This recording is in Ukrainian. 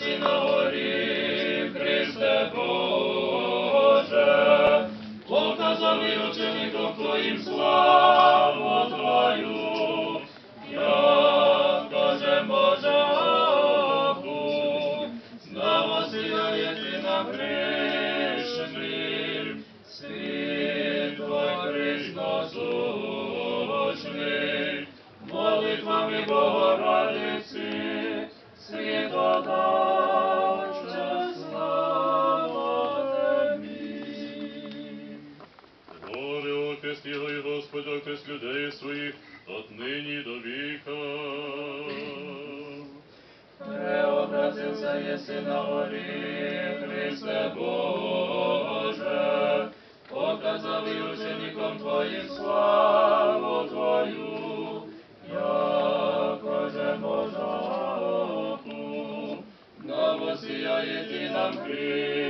єси на горі, Христе Боже, показав і учеником Твоїм славу Твою, як каже Божаку, слава сіяє ти на грішним, світ Твой Христосушний, молитвами Богородиці, Горе окрест його Господь окрест людей своїх, отнині до віка. Преобразився єси на горі, Христе Боже, показав і учеником Твоїм славу Твою, як каже Божаку, новосіяє ти нам Христе